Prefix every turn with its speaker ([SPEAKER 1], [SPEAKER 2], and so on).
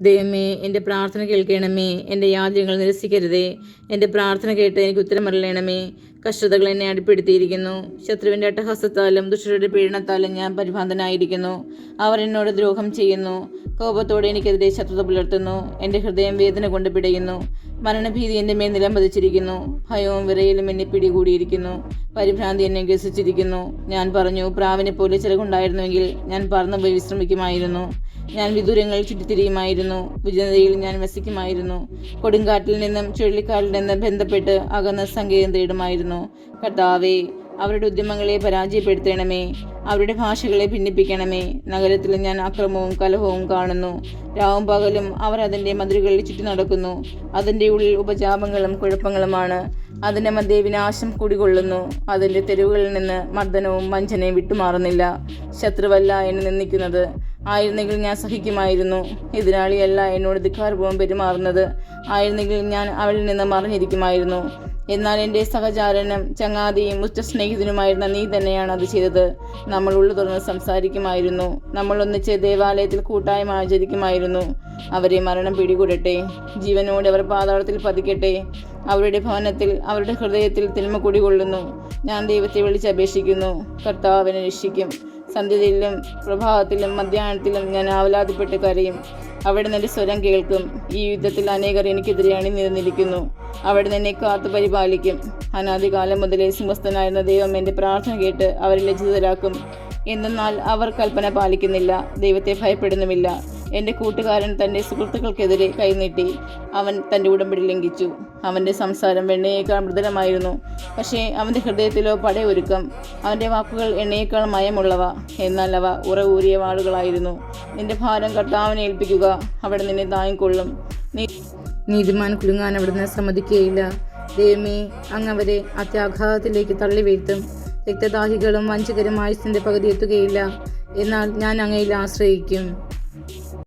[SPEAKER 1] ദൈവമേ എന്റെ പ്രാർത്ഥന കേൾക്കണമേ എന്റെ യാചനകൾ നിരസിക്കരുതേ എന്റെ പ്രാർത്ഥന കേട്ട് എനിക്ക് ഉത്തരമറിയണമേ കഷ്ടതകൾ എന്നെ അടിപ്പെടുത്തിയിരിക്കുന്നു. ശത്രുവിന്റെ അട്ടഹാസത്താലും ദുഷ്ടരുടെ പീഡനത്താലും ഞാൻ പരിഭ്രാന്തനായിരിക്കുന്നു. അവർ എന്നോട് ദ്രോഹം ചെയ്യുന്നു. കോപത്തോടെ എനിക്കെതിരെ ശത്രുത പുലർത്തുന്നു. എന്റെ ഹൃദയം വേദന കൊണ്ട് പിടയുന്നു. മരണഭീതി എന്റെ മേൽ നിലംപതിച്ചിരിക്കുന്നു. ഭയവും വിറയലും എന്നെ പിടികൂടിയിരിക്കുന്നു. പരിഭ്രാന്തി എന്നെ ഗ്രസിച്ചിരിക്കുന്നു. ഞാൻ പറഞ്ഞു പ്രാവിനെ പോലെ ചിലകുണ്ടായിരുന്നുവെങ്കിൽ ഞാൻ പറന്നുപോയി വിശ്രമിക്കുമായിരുന്നു. ഞാൻ വിദൂരങ്ങളിൽ ചുറ്റിത്തിരിയുമായിരുന്നു. വിജനതയിൽ ഞാൻ വസിക്കുമായിരുന്നു. കൊടുങ്കാറ്റിൽ നിന്നും ചുഴലിക്കാറ്റിൽ നിന്നും ബന്ധപ്പെട്ട് അകന്ന സങ്കേതം തേടുമായിരുന്നു. കർത്താവേ അവരുടെ ഉദ്യമങ്ങളെ പരാജയപ്പെടുത്തണമേ. അവരുടെ ഭാഷകളെ ഭിന്നിപ്പിക്കണമേ. നഗരത്തിൽ ഞാൻ അക്രമവും കലഹവും കാണുന്നു. രാവും പകലും അവർ അതിന്റെ മതിലുകളിൽ ചുറ്റി നടക്കുന്നു. അതിന്റെ ഉള്ളിൽ ഉപജാപങ്ങളും കുഴപ്പങ്ങളുമാണ്. അതിന്റെ മധ്യേ വിനാശം കുടികൊള്ളുന്നു. അതിന്റെ തെരുവുകളിൽ നിന്ന് മർദ്ദനവും വഞ്ചനയും വിട്ടുമാറുന്നില്ല. ശത്രുവല്ല എന്ന് നിന്ദിക്കുന്നത്. ആയിരുന്നെങ്കിൽ ഞാൻ സഹിക്കുമായിരുന്നു. എതിരാളിയല്ല എന്നോട് ധിക്കാരപൂർവം പെരുമാറുന്നത്. ആയിരുന്നെങ്കിൽ ഞാൻ അവളിൽ നിന്ന് മറിഞ്ഞിരിക്കുമായിരുന്നു. എന്നാൽ എന്റെ സഹചാരനും ചങ്ങാതിയും ഉച്ച സ്നേഹിതനുമായിരുന്ന നീ തന്നെയാണ് അത് ചെയ്തത്. നമ്മൾ ഉള്ളു തുറന്ന് സംസാരിക്കുമായിരുന്നു. നമ്മൾ ഒന്നിച്ച് ദേവാലയത്തിൽ കൂട്ടായ്മ ആചരിക്കുമായിരുന്നു. അവരെ മരണം പിടികൂടട്ടെ. ജീവനോട് അവർ പാതാളത്തിൽ പതിക്കട്ടെ. അവരുടെ ഭവനത്തിൽ അവരുടെ ഹൃദയത്തിൽ തിന്മ കുടികൊള്ളുന്നു. ഞാൻ ദൈവത്തെ വിളിച്ചപേക്ഷിക്കുന്നു കർത്താവിനെ രക്ഷിക്കും. സന്ധ്യയിലും പ്രഭാതത്തിലും മധ്യാഹ്നത്തിലും ഞാൻ ആവലാതിപ്പെട്ട് കരയും. അവിടെ നിന്റെ സ്വരം കേൾക്കും. ഈ യുദ്ധത്തിൽ അനേകർ എനിക്കെതിരെ അണിനിരന്നിരിക്കുന്നു. അവിടെ നിന്നെ കാത്തു പരിപാലിക്കും. അനാദികാലം മുതലേ സിംഹസ്ഥനായിരുന്ന ദൈവം എന്റെ പ്രാർത്ഥന കേട്ട് അവരെ ലജ്ജിതരാക്കും. എന്തെന്നാൽ അവർ കൽപ്പന പാലിക്കുന്നില്ല. ദൈവത്തെ ഭയപ്പെടുന്നുമില്ല. എന്റെ കൂട്ടുകാരൻ തന്റെ സുഹൃത്തുക്കൾക്കെതിരെ കൈനീട്ടി. അവൻ തന്റെ ഉടമ്പടി ലംഘിച്ചു. അവന്റെ സംസാരം എണ്ണയേക്കാൾ മൃദുലമായിരുന്നു. പക്ഷേ അവന്റെ ഹൃദയത്തിലോ പടയൊരുക്കം. അവന്റെ വാക്കുകൾ എണ്ണയേക്കാൾ മയമുള്ളവ. എന്നാൽ അവ ഉറവൂരിയ വാളുകളായിരുന്നു. നിന്റെ ഭാരം കർത്താവിനെ ഏൽപ്പിക്കുക. അവിടെ നിന്നെ താങ്ങിക്കൊള്ളും. നീ നീതിമാൻ കുലുങ്ങാൻ അവിടുന്ന് സമ്മതിക്കുകയില്ല. ദൈവമേ അങ്ങ് അവരെ അത്യാഘാതത്തിലേക്ക് തള്ളി വീഴ്ത്തും രക്തദാഹികളും വഞ്ചകരും ആയുസിന്റെ പകുതി എത്തുകയില്ല. എന്നാൽ ഞാൻ അങ്ങയിൽ ആശ്രയിക്കും.